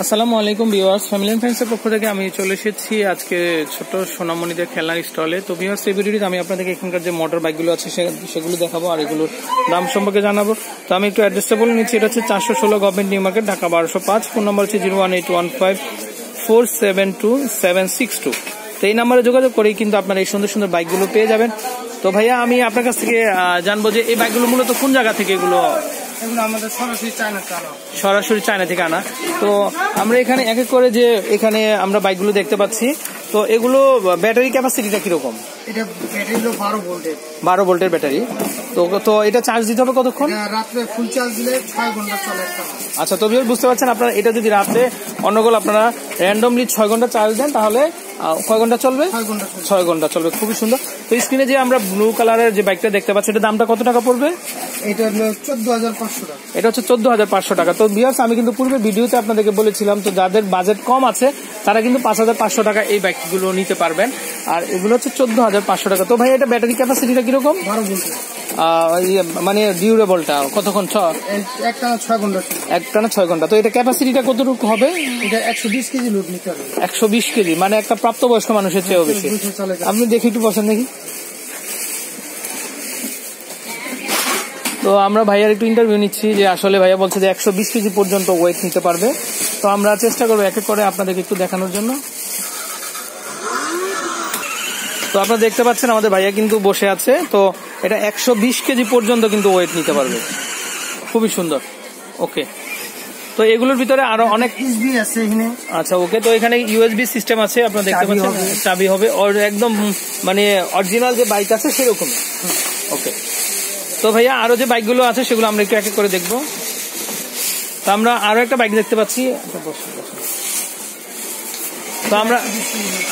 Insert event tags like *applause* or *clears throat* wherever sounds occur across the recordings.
আসসালামু আলাইকুম viewers family and ফ্রেন্ডসের পক্ষ থেকে আমি চলে এসেছি আজকে ছোট সোনামণিদের খেলনার স্টলে। তো ভিউয়ার্স, এই আমি আপনাদেরকে এখানকার যে মোটর বাইকগুলো আছে সেগুলো দেখাবো আর এগুলোর দাম সম্পর্কে জানাব। তো আমি একটু অ্যাড্রেসটা বলে নিচ্ছি, এটা হচ্ছে চারশো ষোলো গভর্নমেন্ট নিউ মার্কেট ঢাকা বারোশো পাঁচ। ফোন নম্বর হচ্ছে zero one eight one five four seven two seven six two তো এই নাম্বারে যোগাযোগ করেই কিন্তু আপনারা এই সুন্দর সুন্দর বাইকগুলো পেয়ে যাবেন। তো ভাইয়া, আমি আপনার কাছ থেকে জানব যে এই বাইকগুলো মূলত কোন জায়গা থেকে এগুলো এগুলো আমাদের সরাসরি চায়না সরাসরি চায়না থেকে আনা। তো আমরা এখানে এক এক করে যে এখানে আমরা বাইকগুলো দেখতে পাচ্ছি তো এগুলো ব্যাটারি ক্যাপাসিটিটা কীরকম? এটা ব্যাটারি হলো বারো ভোল্টের। বারো ভোল্টের ব্যাটারি। তো তো এটা চার্জ দিতে হবে কতক্ষণ? এটা রাত্রে ফুল চার্জ দিলে ছয় ঘণ্টা চলে একটা। আচ্ছা তবে বুঝতে পারছেন আপনারা এটা যদি রাত্রে অন্যগুলো আপনারা র্যান্ডমলি ছয় ঘণ্টা চার্জ দেন তাহলে কয় ঘণ্টা চলবে? ছয় ঘণ্টা চলবে। খুবই সুন্দর। তো স্ক্রিনে যে আমরা ব্লু কালারের যে বাইকটা দেখতে পাচ্ছি এটা দামটা কত টাকা পড়বে? এটা হলো চোদ্দ হাজার পাঁচশো টাকা। এটা হচ্ছে চোদ্দ হাজার পাঁচশো টাকা। তো বিয়ার্স আমি কিন্তু পূর্বে ভিডিওতে আপনাদেরকে বলেছিলাম তো যাদের বাজেট কম আছে তারা কিন্তু পাঁচ হাজার পাঁচশো টাকা এই বাইকগুলো নিতে পারবেন। আর এগুলো হচ্ছে চোদ্দ হাজার পাঁচশো টাকা। তো ভাই এটা ব্যাটারি ক্যাপাসিটিটা কীরকম? বারো মানে ডিউরেবলটা কতক্ষণ ছ একটা ছয় ঘণ্টা চলে একটা না ছয় ঘণ্টা। তো এটা ক্যাপাসিটিটা কতটুকু হবে? এটা একশো বিশ কেজি লোড নিতে হবে। একশো বিশ কেজি মানে একটা প্রাপ্তবয়স্ক মানুষের চেয়েও বেশি। আপনি দেখি একটু পছন্দ দেখি। তো আমরা ভাইয়ার একটু ইন্টারভিউ নিচ্ছি যে আসলে ভাইয়া বলছে যে একশো বিশ কেজি পর্যন্ত ওয়েট নিতে পারবে। তো আমরা চেষ্টা করব এক এক করে আপনাদেরকে একটু দেখানোর জন্য। তো আপনারা দেখতে পাচ্ছেন আমাদের ভাইয়া কিন্তু বসে আছে। তো এটা একশো বিশ কেজি পর্যন্ত কিন্তু ওয়েট নিতে পারবে। খুবই সুন্দর। ওকে। তো এগুলোর ভিতরে আরও অনেক ইসবি আছে এখানে। আচ্ছা ওকে। তো এখানে ইউএসবি সিস্টেম আছে আপনারা দেখতে পাচ্ছেন। চাবি হবে। আর একদম মানে অরিজিনাল যে বাইক আছে সেরকমই। ওকে। তো ভাইয়া আরও যে বাইকগুলো আছে সেগুলো আমরা একটু এক এক করে দেখব। তো আমরা আরও একটা বাইক দেখতে পাচ্ছি। তো আমরা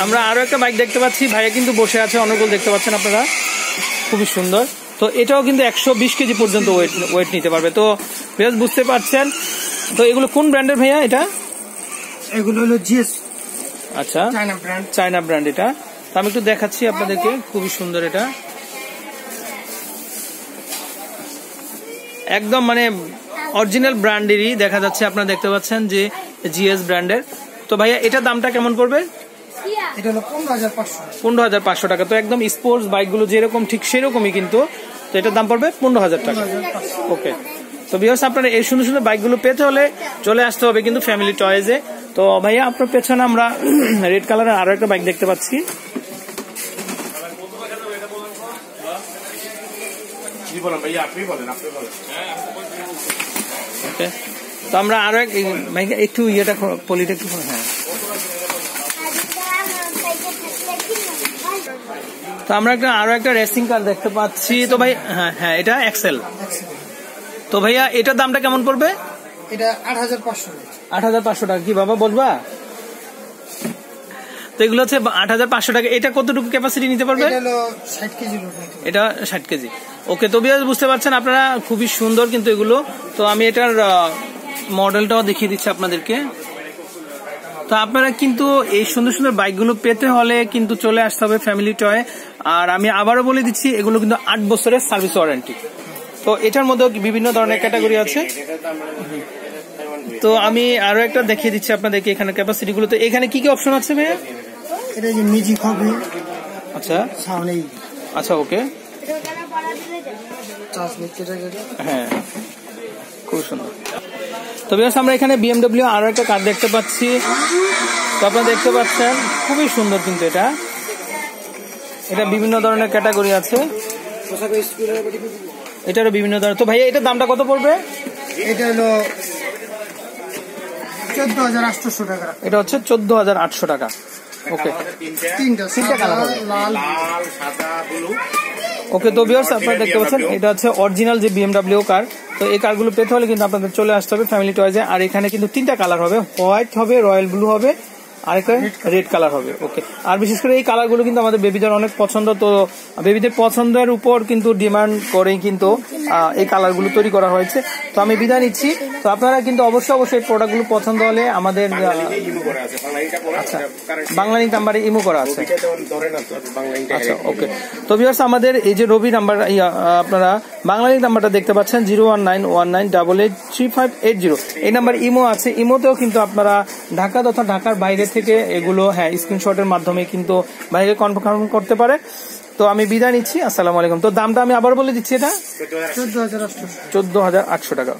আমরা আরও একটা বাইক দেখতে পাচ্ছি। ভাইয়া কিন্তু বসে আছে অনেকগুলো দেখতে পাচ্ছেন আপনারা। খুবই সুন্দর। তো এটাও কিন্তু একশো বিশ কেজি পর্যন্ত ওয়েট ওয়েট নিতে পারবে। তো বেশ বুঝতে পারছেন। তো এগুলো কোন ব্র্যান্ডের ভাইয়া এটা? এগুলো হলো জিএস আচ্ছা। চায়না ব্র্যান্ড চায়না ব্র্যান্ড এটা। তো আমি একটু দেখাচ্ছি আপনাদেরকে। খুবই সুন্দর এটা। একদম মানে অরিজিনাল ব্র্যান্ডেরই দেখা যাচ্ছে। আপনারা দেখতে পাচ্ছেন যে জিএস ব্র্যান্ডের তো ভাইয়া এটার দামটা কেমন পড়বে? পনেরো হাজার পাঁচশো। টাকা। তো একদম স্পোর্টস বাইকগুলো যেরকম ঠিক সেরকমই কিন্তু তো এটার দাম পড়বে পনেরো হাজার টাকা। ওকে তো বিহস আপনারা এই সুন্দর সুন্দর বাইকগুলো পেতে হলে চলে আসতে হবে কিন্তু ফ্যামিলি টয়েজে তো ভাইয়া আপনার পেছনে আমরা *clears throat* রেড কালারের আরও একটা বাইক দেখতে পাচ্ছি। বলেন ভাইয়া? আপনি বলেন আপনি বলেন। ওকে তো আমরা আরও একটু ইয়েটা পলিটা একটু হ্যাঁ তো আমরা একটা আরও একটা রেসিং কার দেখতে পাচ্ছি। তো ভাই হ্যাঁ হ্যাঁ এটা এক্সেল তো ভাইয়া এটার দামটা কেমন পড়বে? এটা আট হাজার পাঁচশো আট হাজার পাঁচশো টাকা। কি বাবা বলবা? তো এগুলো হচ্ছে আট হাজার পাঁচশো টাকা। এটা কতটুকু ক্যাপাসিটি নিতে পারবে? এটা হলো ষাট কেজি ওকে তো বিয়াস বুঝতে পারছেন আপনারা খুবই সুন্দর কিন্তু এগুলো। তো আমি এটার মডেলটাও দেখিয়ে দিচ্ছি আপনাদেরকে। তো আপনারা কিন্তু এই সুন্দর সুন্দর বাইকগুলো পেতে হলে কিন্তু চলে আসতে হবে ফ্যামিলি টয়। আর আমি আবারও বলে দিচ্ছি এগুলো কিন্তু আট বছরের সার্ভিস ওয়ারেন্টি। তো এটার মধ্যেও বিভিন্ন ধরনের ক্যাটাগরি আছে? তো আমি আরও একটা দেখিয়ে দিচ্ছি আপনাদেরকে এখানে ক্যাপাসিটি গুলো তো এখানে কি কি অপশন আছে ভাইয়া? এটা যে মিউজিক হবে আচ্ছা। আচ্ছা ওকে। হ্যাঁ। খুব সুন্দর। তো বিকজ আমরা এখানে বিএমডব্লিউ আরও একটা কার দেখতে পাচ্ছি। তো আপনারা দেখতে পাচ্ছেন খুবই সুন্দর কিন্তু এটা। এটা বিভিন্ন ধরনের ক্যাটাগরি আছে। এটারও বিভিন্ন ধরনের। তো ভাইয়া এটার দামটা কত পড়বে? এটা হলো এটা হচ্ছে চোদ্দ হাজার আটশো টাকা। ওকে তিনটা কালার লাল লাল সাদা ব্লু। ওকে তো বিয়ার্স আপনারা দেখতে পাচ্ছেন, এটা হচ্ছে অরিজিনাল যে বিএমডাব্লিউ কার তো এই কারগুলো পেতে হলে কিন্তু আপনাদের চলে আসতে হবে ফ্যামিলি টয়েজে আর এখানে কিন্তু তিনটা কালার হবে হোয়াইট হবে রয়্যাল ব্লু হবে আরেকটা? রেড কালার হবে ওকে আর বিশেষ করে এই কালারগুলো কিন্তু আমাদের বেবিদের অনেক পছন্দ তো বেবিদের পছন্দের উপর কিন্তু ডিমান্ড করেই কিন্তু এই কালারগুলো তৈরি করা হয়েছে। তো আমি বিদায় নিচ্ছি। তো আপনারা কিন্তু অবশ্যই অবশ্যই প্রোডাক্টগুলো পছন্দ হলে আমাদের আচ্ছা বাংলা লিঙ্ক নাম্বারে ইমো করা আছে। আচ্ছা ওকে তো ভিউয়ার্স আমাদের এই যে রবি নাম্বার আপনারা বাংলালি নাম্বারটা দেখতে পাচ্ছেন zero one nine one nine double eight three five eight zero এই নাম্বার ইমো আছে ইমোতেও কিন্তু আপনারা ঢাকা তথা ঢাকার বাইরে থেকে এগুলো হ্যাঁ স্ক্রিনশটের মাধ্যমে কিন্তু বাইরে কনফার্ম করতে পারে। তো আমি বিদায় নিচ্ছি আসসালামু আলাইকুম। তো দামটা আমি আবার বলে দিচ্ছি এটা? চোদ্দ হাজার আটশো। চোদ্দ হাজার আটশো টাকা।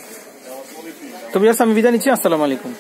তো বিয়াস আমি বিদায় নিচ্ছি আসসালামু আলাইকুম।